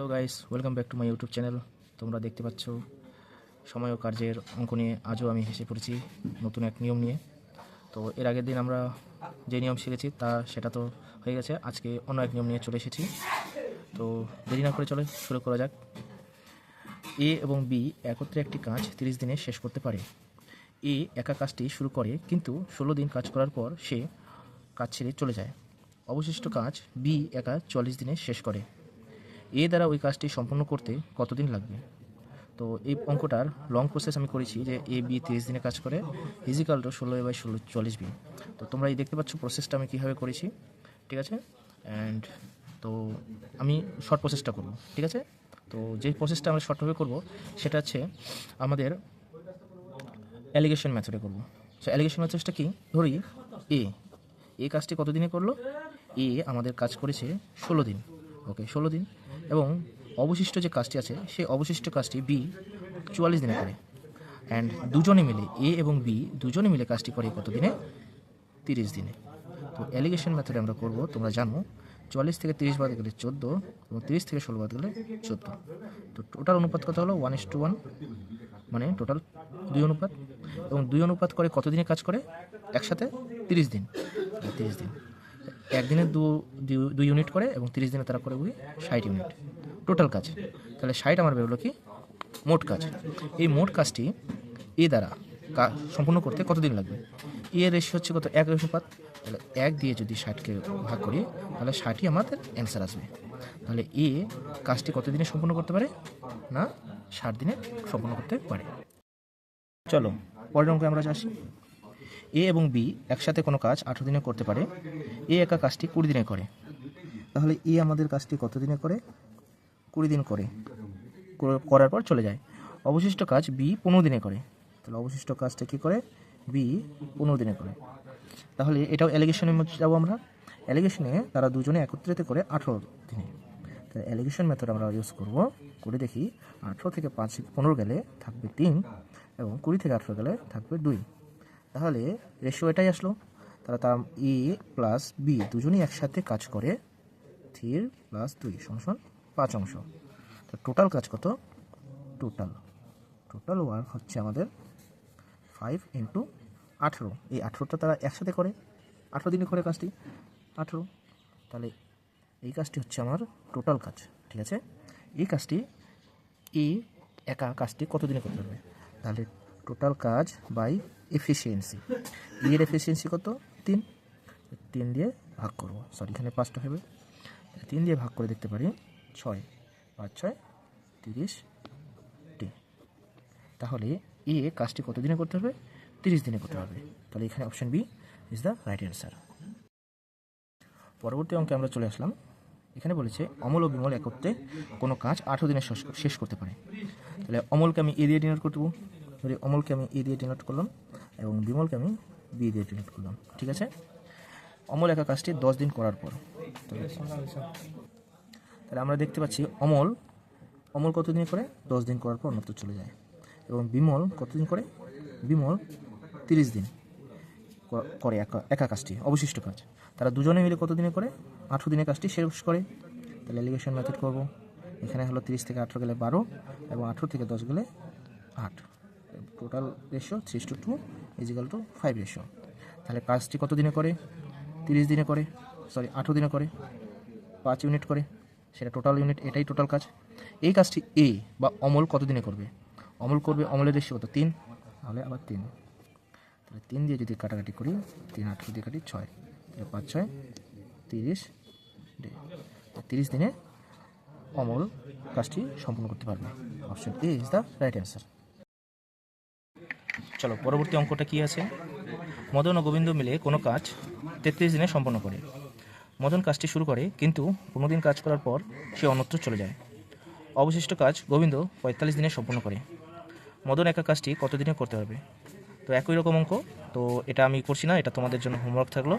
Hello guys welcome back to my YouTube channel তোমরা দেখতে পাচ্ছ সময় ও কার্যের অঙ্ক নিয়ে আজও আমি হেসে পড়েছি নতুন এক নিয়ম নিয়ে। তো এর আগের দিন আমরা যে নিয়ম শিখেছি তা সেটা তো হয়ে গেছে। আজকে অন্য এক নিয়ম নিয়ে চলে এসেছি। তো দেরি না করে চলে, শুরু করা যাক। এ এবং বি একত্রে একটি কাজ তিরিশ দিনে শেষ করতে পারে। এ একা কাজটি শুরু করে, কিন্তু ষোলো দিন কাজ করার পর সে কাজ ছেড়ে চলে যায়। অবশিষ্ট কাজ বি একা চল্লিশ দিনে শেষ করে। এ দ্বারা ওই কাজটি সম্পূর্ণ করতে কতদিন লাগবে? তো এই অঙ্কটার লং প্রসেস আমি করেছি যে এ বি তিরিশ দিনে কাজ করে ফিজিক্যাল টু ষোলো বাই ষোলো, চল্লিশ বি তো তোমরা এই দেখতে পাচ্ছ প্রসেসটা আমি কীভাবে করেছি, ঠিক আছে? অ্যান্ড তো আমি শর্ট প্রসেসটা করব, ঠিক আছে? তো যে প্রসেসটা আমরা শর্টভাবে করব, সেটা হচ্ছে আমাদের অ্যালিগেশন মেথডে করব। সো অ্যালিগেশন মেথডটা কি? ধরি এ এ কাজটি কত দিনে করল? এ আমাদের কাজ করেছে ষোলো দিন। ওকে ষোলো দিন। এবং অবশিষ্ট যে কাজটি আছে, সেই অবশিষ্ট কাজটি বি চুয়াল্লিশ দিনে করে। অ্যান্ড দুজনে মিলে এ এবং বি দুজনে মিলে কাজটি করে কত দিনে তিরিশ দিনে। তো অ্যালিগেশন মেথডে আমরা করব, তোমরা জানো, চুয়াল্লিশ থেকে তিরিশ বাদ গেলে চোদ্দ এবং তিরিশ থেকে ষোলো বাদ গেলে চোদ্দ। তো টোটাল অনুপাত কত হলো? ওয়ান ইস টু ওয়ান মানে টোটাল দুই অনুপাত। এবং দুই অনুপাত করে কত দিনে কাজ করে? একসাথে তিরিশ দিন। তিরিশ দিন। একদিনে দু দুই ইউনিট করে এবং তিরিশ দিনে তারা করে ওই ষাট ইউনিট টোটাল কাজ। তাহলে ষাট আমার বেরোলো কি? মোট কাজ। এই মোট কাজটি এ দ্বারা সম্পূর্ণ করতে কতদিন লাগবে? এ রেশিও হচ্ছে কত? এক অনুপাত। তাহলে এক দিয়ে যদি ষাটকে ভাগ করি, তাহলে ষাটই আমাদের অ্যান্সার আসবে। তাহলে এ কাজটি কত দিনে সম্পূর্ণ করতে পারে? না, ষাট দিনে সম্পূর্ণ করতে পারে। চলো, পরের অঙ্কে আমরা আসি। এ এবং বি একসাথে কোনো কাজ আঠেরো দিনে করতে পারে। এ একা কাজটি কুড়ি দিনে করে। তাহলে এ আমাদের কাজটি কত দিনে করে? কুড়ি দিন করে। করে- করার পর চলে যায়। অবশিষ্ট কাজ বি পনেরো দিনে করে। তাহলে অবশিষ্ট কাজটা কী করে? বি পনেরো দিনে করে। তাহলে এটাও অ্যালিগেশনের মধ্যে যাব আমরা। অ্যালিগেশনে তারা দুজনে একত্রিত করে আঠেরো দিনে। তাহলে অ্যালিগেশন মেথড আমরা ইউজ করব। করে দেখি আঠেরো থেকে পাঁচ, পনেরো গেলে থাকবে তিন এবং কুড়ি থেকে আঠেরো গেলে থাকবে দুই। তাহলে রেশিও এটাই আসলো। তারা তার এ প্লাস বি দুজনেই একসাথে কাজ করে থ্রি প্লাস দুই সমান পাঁচ অংশ। তো টোটাল কাজ কত? টোটাল। টোটাল ওয়ার্ক হচ্ছে আমাদের ফাইভ ইন্টু আঠেরো। এই আঠেরোটা তারা একসাথে করে। আঠেরো দিনে করে কাজটি? আঠেরো। তাহলে এই কাজটি হচ্ছে আমার টোটাল কাজ, ঠিক আছে? এই কাজটি, এই একা কাজটি কত দিনে করতে পারবে তাহলে টোটাল কাজ বাই এফিসিয়েন্সি। এর এফিসিয়েন্সি কত? তিন। তিন দিয়ে ভাগ করব। সরি এখানে পাঁচটা হবে। তিন দিয়ে ভাগ করে দেখতে পারি। ছয়। পাঁচ, ছয়, তিরিশ টি তাহলে এ কাজটি কত দিনে করতে হবে? তিরিশ দিনে করতে হবে। তাহলে এখানে option B is the right answer পরবর্তী অঙ্কে আমরা চলে আসলাম। এখানে বলেছে, অমল ও বিমল একত্রে কোনো কাজ আঠেরো দিনে শেষ করতে পারে। তাহলে অমলকে আমি এ দিয়ে ডিনোট করব ধরি অমলকে আমি এ দিয়ে ডিনোট করলাম এবং বিমলকে আমি বি দিয়ে ডিনোট করলাম, ঠিক আছে? অমল একা কাজটি দশ দিন করার পর। তাহলে আমরা দেখতে পাচ্ছি অমল অমল কতদিন করে? দশ দিন করার পর অন্যত্র চলে যায়। এবং বিমল কতদিন করে? বিমল তিরিশ দিন করে একা একা কাজটি, অবশিষ্ট কাজ। তারা দুজনে মিলে কত দিনে করে? আঠেরো দিনের কাজটি শেষ করে। তাহলে এলিগেশন মেথড করব। এখানে হলো তিরিশ থেকে আঠেরো গেলে বারো এবং আঠেরো থেকে দশ গেলে আট। Total ratio three to two is equal to five ratio তাহলে কাজটি কত দিনে করে? তিরিশ দিনে করে? সরি আঠেরো দিনে করে? পাঁচ ইউনিট করে? সেটা টোটাল ইউনিট এটাই টোটাল কাজ। এই কাজটি এ বা অমল কত দিনে করবে? অমল করবে, অমলের রেশিও কত? তিন। তাহলে আবার তিন। তাহলে তিন দিয়ে যদি কাটাকাটি করি, তিন আঠেরো দিয়ে কাটি ছয়। তাহলে পাঁচ, ছয়, তিরিশ ডে তিরিশ দিনে অমল কাজটি সম্পূর্ণ করতে পারবে। Option A is the right answer চলো, পরবর্তী অঙ্কটা কি আছে? মদন ও গোবিন্দ মিলে কোনো কাজ তেত্রিশ দিনে সম্পন্ন করে। মদন কাজটি শুরু করে, কিন্তু পনেরো দিন কাজ করার পর সে অন্যত্র চলে যায়। অবশিষ্ট কাজ গোবিন্দ পঁয়তাল্লিশ দিনে সম্পন্ন করে। মদন একা কাজটি কতদিনে করতে পারবে? তো একই রকম অঙ্ক, তো এটা আমি করছি না, এটা তোমাদের জন্য হোমওয়ার্ক থাকল।